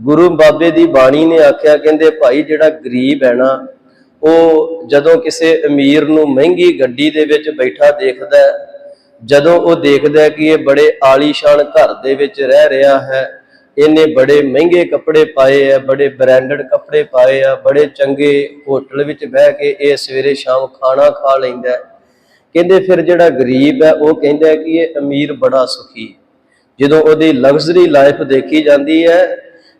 ਗੁਰੂ ਬਾਬੇ ਦੀ ਬਾਣੀ ਨੇ ਆਖਿਆ, ਕਹਿੰਦੇ ਭਾਈ ਜਿਹੜਾ ਗਰੀਬ ਹੈ ਨਾ, ਉਹ ਜਦੋਂ ਕਿਸੇ ਅਮੀਰ ਨੂੰ ਮਹਿੰਗੀ ਗੱਡੀ ਦੇ ਵਿੱਚ ਬੈਠਾ ਦੇਖਦਾ ਜਦੋਂ ਉਹ ਦੇਖਦਾ ਕਿ ਇਹ ਬੜੇ ਆਲੀਸ਼ਾਨ ਘਰ ਦੇ ਵਿੱਚ ਰਹਿ ਰਿਹਾ ਹੈ, ਇਹਨੇ ਬੜੇ ਮਹਿੰਗੇ ਕੱਪੜੇ ਪਾਏ ਆ, ਬੜੇ ਬ੍ਰਾਂਡਡ ਕੱਪੜੇ ਪਾਏ ਆ, ਬੜੇ ਚੰਗੇ ਹੋਟਲ ਵਿੱਚ ਬਹਿ ਕੇ ਇਹ ਸਵੇਰੇ ਸ਼ਾਮ ਖਾਣਾ ਖਾ ਲੈਂਦਾ ਕਹਿੰਦੇ ਫਿਰ ਜਿਹੜਾ ਗਰੀਬ ਹੈ, ਉਹ ਕਹਿੰਦਾ ਕਿ ਇਹ ਅਮੀਰ ਬੜਾ ਸੁਖੀ ਜਦੋਂ ਉਹਦੀ ਲਗਜ਼ਰੀ ਲਾਈਫ ਦੇਖੀ ਜਾਂਦੀ ਹੈ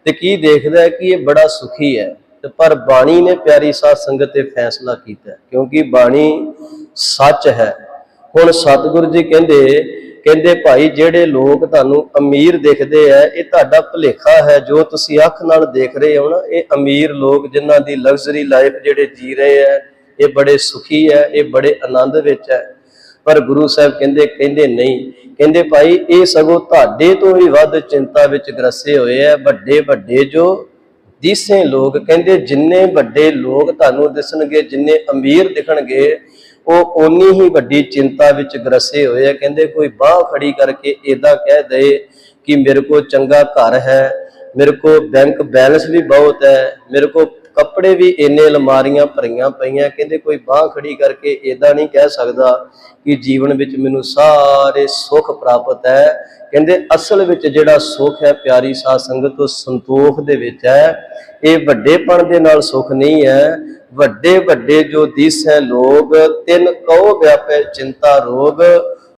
ਤੇ ਕੀ ਦੇਖਦਾ ਹੈ ਕਿ ਇਹ ਬੜਾ ਸੁਖੀ ਹੈ ਤੇ ਪਰ ਬਾਣੀ ਨੇ ਪਿਆਰੀ ਸਾਧ ਸੰਗਤ ਤੇ ਫੈਸਲਾ ਕੀਤਾ ਕਿਉਂਕਿ ਬਾਣੀ ਸੱਚ ਹੈ। ਹੁਣ ਸਤਿਗੁਰੂ ਜੀ ਕਹਿੰਦੇ ਕਹਿੰਦੇ ਭਾਈ ਜਿਹੜੇ ਲੋਕ ਤੁਹਾਨੂੰ ਅਮੀਰ ਦਿਖਦੇ ਆ ਇਹ ਤੁਹਾਡਾ ਭੁਲੇਖਾ ਹੈ, ਜੋ ਤੁਸੀਂ ਅੱਖ ਨਾਲ ਦੇਖ ਰਹੇ ਹੋ ਨਾ, ਇਹ ਅਮੀਰ ਲੋਕ ਜਿਨ੍ਹਾਂ ਦੀ ਲਗਜ਼ਰੀ ਲਾਈਫ ਜਿਹੜੇ ਜੀ ਰਹੇ ਆ ਇਹ ਬੜੇ ਸੁਖੀ ਹੈ, ਇਹ ਬੜੇ ਆਨੰਦ ਵਿੱਚ ਹੈ। ਪਰ ਗੁਰੂ ਸਾਹਿਬ ਕਹਿੰਦੇ ਕਹਿੰਦੇ ਨਹੀਂ। ਕਹਿੰਦੇ ਭਾਈ, ਇਹ ਸਗੋਂ ਤੁਹਾਡੇ ਤੋਂ ਹੀ ਵੱਧ ਚਿੰਤਾ ਵਿੱਚ ਗਰਸੇ ਹੋਏ ਆ। ਵੱਡੇ ਵੱਡੇ ਜੋ ਦਿਸੇ ਲੋਕ, ਕਹਿੰਦੇ ਜਿੰਨੇ ਵੱਡੇ ਲੋਕ ਤੁਹਾਨੂੰ ਦਿਸਣਗੇ, ਜਿੰਨੇ ਅਮੀਰ ਦਿਖਣਗੇ, ਉਹ ਓਨੀ ਹੀ ਵੱਡੀ ਚਿੰਤਾ ਵਿੱਚ ਗਰਸੇ ਹੋਏ ਆ। ਕਹਿੰਦੇ ਕੋਈ ਬਾਹ ਖੜੀ ਕਰਕੇ ਏਦਾਂ ਕਹਿ ਦੇ ਕਿ ਮੇਰੇ ਕੋਲ ਚੰਗਾ ਘਰ ਹੈ, ਮੇਰੇ ਕੋਲ ਬੈਂਕ ਬੈਲੈਂਸ ਵੀ ਬਹੁਤ ਹੈ, ਮੇਰੇ ਕੋਲ ਕੱਪੜੇ ਵੀ ਇੰਨੇ ਅਲਮਾਰੀਆਂ ਭਰੀਆਂ ਪਈਆਂ, ਕਹਿੰਦੇ ਕੋਈ ਬਾਹ ਖੜੀ ਕਰਕੇ ਏਦਾਂ ਨਹੀਂ ਕਹਿ ਸਕਦਾ ਕਿ ਜੀਵਨ ਵਿੱਚ ਮੈਨੂੰ ਸਾਰੇ ਸੁੱਖ ਪ੍ਰਾਪਤ ਹੈ। ਕਹਿੰਦੇ ਅਸਲ ਵਿੱਚ ਜਿਹੜਾ ਸੁੱਖ ਹੈ ਪਿਆਰੀ ਸਾਧ ਸੰਗਤ, ਉਹ ਸੰਤੋਖ ਦੇ ਵਿੱਚ ਹੈ। ਇਹ ਵੱਡੇਪਣ ਦੇ ਨਾਲ ਸੁੱਖ ਨਹੀਂ ਹੈ। ਵੱਡੇ ਵੱਡੇ ਜੋ ਦਿਸ ਹੈ ਲੋਗ ਤਿੰਨ ਕਉ ਵਿਆਪੈ ਚਿੰਤਾ ਰੋਗ